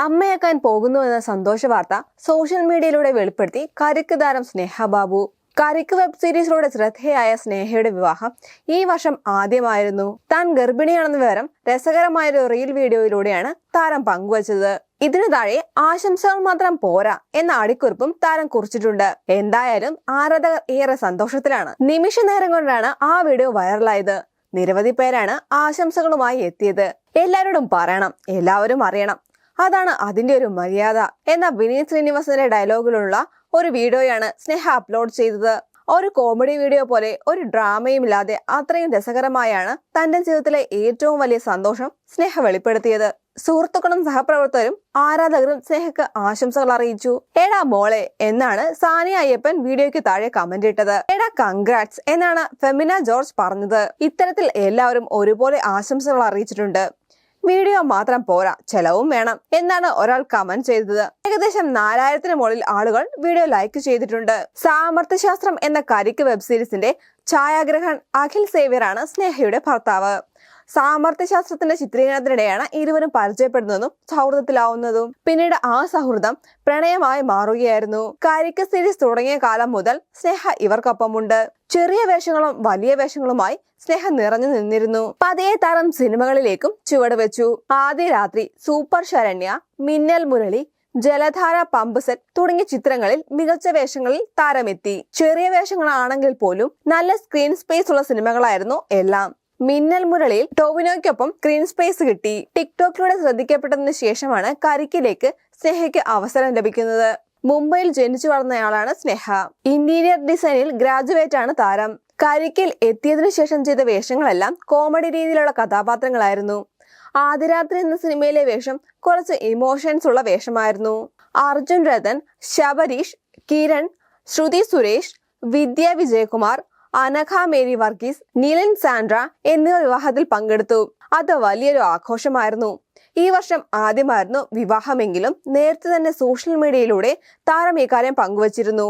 അമ്മയാക്കാൻ പോകുന്നു എന്ന സന്തോഷ വാർത്ത സോഷ്യൽ മീഡിയയിലൂടെ വെളിപ്പെടുത്തി കരിക്ക് താരം സ്നേഹ ബാബു. കരിക്ക് വെബ് സീരീസിലൂടെ ശ്രദ്ധേയായ സ്നേഹയുടെ വിവാഹം ഈ വർഷം ആദ്യമായിരുന്നു. താൻ ഗർഭിണിയാണെന്ന വിവരം രസകരമായ ഒരു റീൽ വീഡിയോയിലൂടെയാണ് താരം പങ്കുവച്ചത്. ഇതിനു താഴെ ആശംസകൾ മാത്രം പോരാ എന്ന അടിക്കുറിപ്പും താരം കുറിച്ചിട്ടുണ്ട്. എന്തായാലും ആരാധകർ ഏറെ സന്തോഷത്തിലാണ്. നിമിഷ നേരം കൊണ്ടാണ് ആ വീഡിയോ വൈറലായത്. നിരവധി പേരാണ് ആശംസകളുമായി എത്തിയത്. എല്ലാവരോടും പറയണം എല്ലാവരും അറിയണം. അതാണ് അതിന്റെ ഒരു മര്യാദ എന്ന വിനീത് ശ്രീനിവാസന്റെ ഡയലോഗിലുള്ള ഒരു വീഡിയോയാണ് സ്നേഹ അപ്ലോഡ് ചെയ്തത്. ഒരു കോമഡി വീഡിയോ പോലെ ഒരു ഡ്രാമയും ഇല്ലാതെ അത്രയും രസകരമായാണ് തന്റെ ജീവിതത്തിലെ ഏറ്റവും വലിയ സന്തോഷം സ്നേഹ വെളിപ്പെടുത്തിയത്. സുഹൃത്തുക്കളും സഹപ്രവർത്തകരും ആരാധകരും സ്നേഹക്ക് ആശംസകൾ അറിയിച്ചു. എടാ മോളെ എന്നാണ് സാനിയ അയ്യപ്പൻ വീഡിയോയ്ക്ക് താഴെ കമന്റ് ഇട്ടത്. എടാ കൺഗ്രാറ്റ്സ് എന്നാണ് ഫെമിന ജോർജ് പറഞ്ഞത്. ഇത്തരത്തിൽ എല്ലാവരും ഒരുപോലെ ആശംസകൾ അറിയിച്ചിട്ടുണ്ട്. വീഡിയോ മാത്രം പോരാ ചെലവും വേണം എന്നാണ് ഒരാൾ കമന്റ് ചെയ്തത്. ഏകദേശം നാലായിരത്തിന് മുകളിൽ ആളുകൾ വീഡിയോ ലൈക്ക് ചെയ്തിട്ടുണ്ട്. സാമർത്ഥ്യശാസ്ത്രം എന്ന കരിക്ക് വെബ് സീരീസിന്റെ ഛായാഗ്രഹൻ അഖിൽ സേവ്യറാണ് സ്നേഹയുടെ ഭർത്താവ്. സാമർത്ഥ്യശാസ്ത്രത്തിന്റെ ചിത്രീകരണത്തിനിടെയാണ് ഇരുവരും പരിചയപ്പെടുന്നതും സൗഹൃദത്തിലാവുന്നതും. പിന്നീട് ആ സൗഹൃദം പ്രണയമായി മാറുകയായിരുന്നു. കരിക്ക് സീരീസ് തുടങ്ങിയ കാലം മുതൽ സ്നേഹ ഇവർക്കൊപ്പമുണ്ട്. ചെറിയ വേഷങ്ങളും വലിയ വേഷങ്ങളുമായി സ്നേഹം നിറഞ്ഞു നിന്നിരുന്നു. പതിയെ തരം സിനിമകളിലേക്കും ചുവടുവെച്ചു ആദ്യ രാത്രി സൂപ്പർ ശരണ്യ മിന്നൽ മുരളി ജലധാര പമ്പ് സെറ്റ് തുടങ്ങിയ ചിത്രങ്ങളിൽ മികച്ച വേഷങ്ങളിൽ താരമെത്തി. ചെറിയ വേഷങ്ങളാണെങ്കിൽ പോലും നല്ല സ്ക്രീൻ സ്പേസ് ഉള്ള സിനിമകളായിരുന്നു എല്ലാം. മിന്നൽ മുരളിയിൽ ടോവിനോയ്ക്കൊപ്പം സ്ക്രീൻ സ്പേസ് കിട്ടി. ടിക്ടോക്കിലൂടെ ശ്രദ്ധിക്കപ്പെട്ടതിന് ശേഷമാണ് കരിക്കിലേക്ക് സ്നേഹയ്ക്ക് അവസരം ലഭിക്കുന്നത്. മുംബൈയിൽ ജനിച്ചു വളർന്നയാളാണ് സ്നേഹ. ഇന്റീരിയർ ഡിസൈനിൽ ഗ്രാജുവേറ്റ് ആണ് താരം. കരിക്കിൽ എത്തിയതിനു ശേഷം ചെയ്ത വേഷങ്ങളെല്ലാം കോമഡി രീതിയിലുള്ള കഥാപാത്രങ്ങളായിരുന്നു. ആദിരാത്രി എന്ന സിനിമയിലെ വേഷം കുറച്ച് ഇമോഷൻസ് ഉള്ള വേഷമായിരുന്നു. അർജുൻ രതൻ ശബരീഷ് കിരൺ ശ്രുതി സുരേഷ് വിദ്യ വിജയകുമാർ അനഘ മേരി വർഗീസ് നീലൻ സാൻഡ്ര എന്നിവർ വിവാഹത്തിൽ പങ്കെടുത്തു. അത് വലിയൊരു ആഘോഷമായിരുന്നു. ഈ വർഷം ആദ്യമായിരുന്നു വിവാഹമെങ്കിലും നേരത്തെ തന്നെ സോഷ്യൽ മീഡിയയിലൂടെ താരം ഇക്കാര്യം പങ്കുവച്ചിരുന്നു.